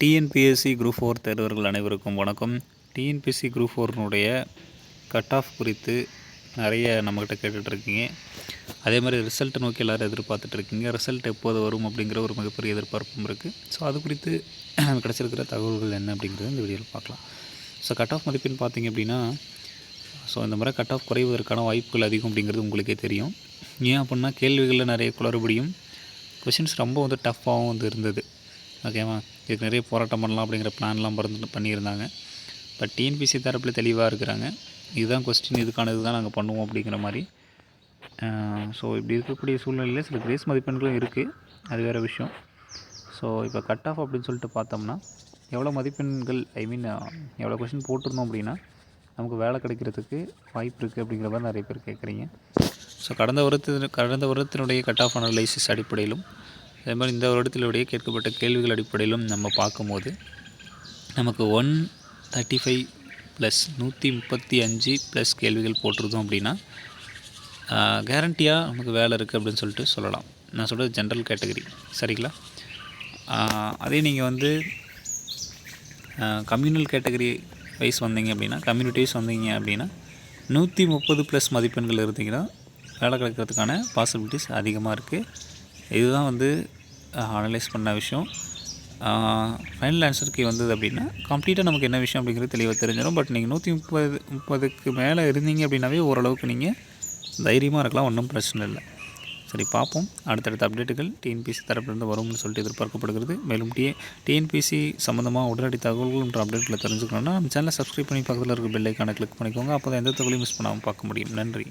TNPSC group four தேர்வர்கள் அனைவருக்கும் வணக்கம். டிஎன்பிஎஸ்சி குரூப் ஃபோர்னுடைய கட் ஆஃப் குறித்து நிறைய நம்மக்கிட்ட கேட்டுட்ருக்கீங்க. அதே மாதிரி ரிசல்ட்டை நோக்கி எல்லோரும் எதிர்பார்த்துட்ருக்கீங்க. ரிசல்ட் எப்போது வரும் அப்படிங்கிற ஒரு மிகப்பெரிய எதிர்பார்ப்பும் இருக்குது ஸோ அது குறித்து கிடச்சிருக்கிற தகவல்கள் என்ன அப்படிங்கிறத இந்த வீடியோவில் பார்க்கலாம். ஸோ கட் ஆஃப் மதிப்பெண் பார்த்திங்க அப்படின்னா ஸோ இந்த முறை கட் ஆஃப் குறைவதற்கான வாய்ப்புகள் அதிகம் அப்படிங்கிறது உங்களுக்கே தெரியும். ஏன் அப்படின்னா கேள்விகளில் நிறைய குளறுபடியும் கொஷின்ஸ் ரொம்ப வந்து டஃப்பாகவும் வந்து இருந்தது. ஓகேவா? இதுக்கு நிறைய போராட்டம் பண்ணலாம் அப்படிங்கிற பிளான்லாம் பறந்து பண்ணியிருந்தாங்க. பட் டிஎன்பிசி தரப்பில் தெளிவாக இருக்கிறாங்க. இதுதான் கொஸ்டின் இதுக்கான இதுதான் நாங்கள் பண்ணுவோம் அப்படிங்கிற மாதிரி. ஸோ இப்படி இருக்கக்கூடிய சூழ்நிலையில் சில கிரேஸ் மதிப்பெண்களும் இருக்குது அது வேறு விஷயம். ஸோ இப்போ கட் ஆஃப் அப்படின்னு சொல்லிட்டு பார்த்தோம்னா எவ்வளோ மதிப்பெண்கள் ஐ மீன் எவ்வளோ கொஷின் போட்டிருந்தோம் அப்படின்னா நமக்கு வேலை கிடைக்கிறதுக்கு வாய்ப்பு இருக்குது அப்படிங்கிற மாதிரி நிறைய பேர் கேட்குறீங்க ஸோ கடந்த வருடத்தின் கடந்த வருடத்தினுடைய கட் ஆஃப் அனலைசிஸ் அடிப்படையிலும் அதே மாதிரி இந்த வருடத்திலுடைய கேட்கப்பட்ட கேள்விகள் அடிப்படையிலும் நம்ம பார்க்கும்போது நமக்கு ஒன் தேர்ட்டி ஃபைவ் ப்ளஸ் நூற்றி முப்பத்தி அஞ்சு ப்ளஸ் கேள்விகள் போட்டிருந்தோம் அப்படின்னா கேரண்டியாக நமக்கு வேலை இருக்குது அப்படின்னு சொல்லிட்டு சொல்லலாம். நான் சொல்கிறது ஜென்ரல் கேட்டகரி சரிங்களா? அதே நீங்கள் வந்து கம்யூனல் கேட்டகரி வைஸ் வந்தீங்க அப்படின்னா கம்யூனிட்டி வைஸ் வந்தீங்க அப்படின்னா நூற்றி முப்பது ப்ளஸ் மதிப்பெண்கள் இருந்தீங்கன்னா வேலை கிடைக்கிறதுக்கான பாசிபிலிட்டிஸ் அதிகமாக இருக்குது இதுதான் வந்து அனலைஸ் பண்ண விஷயம். ஃபைனல் ஆன்சருக்கு வந்தது அப்படின்னா கம்ப்ளீட்டாக நமக்கு என்ன விஷயம் அப்படிங்கிறது தெளிவாக தெரிஞ்சிடும். பட் நீங்கள் நூற்றி முப்பது முப்பதுக்கு மேலே இருந்தீங்க அப்படின்னாவே ஓரளவுக்கு நீங்கள் தைரியமாக இருக்கலாம் ஒன்றும் பிரச்சனை இல்லை. சரி பார்ப்போம். அடுத்தடுத்த அப்டேட்டுகள் டிஎன்பிசி தரப்பிலிருந்து வரும்னு சொல்லிட்டு எதிர்பார்க்கப்படுகிறது. மேலும் டிஎ டிஎன்பிசி சம்மந்தமாக உடனடி தகவல்கள் மற்றும் அப்டேட்டில் தெரிஞ்சுக்கணும்னா நம்ம சேனலை சப்ஸ்கிரைப் பண்ணி பக்கத்தில் இருக்க பெல்லைக்கான கிளிக் பண்ணிக்கோங்க. அப்போ தான் எந்த தகவலையும் மிஸ் பண்ணாமல் பார்க்க முடியும். நன்றி.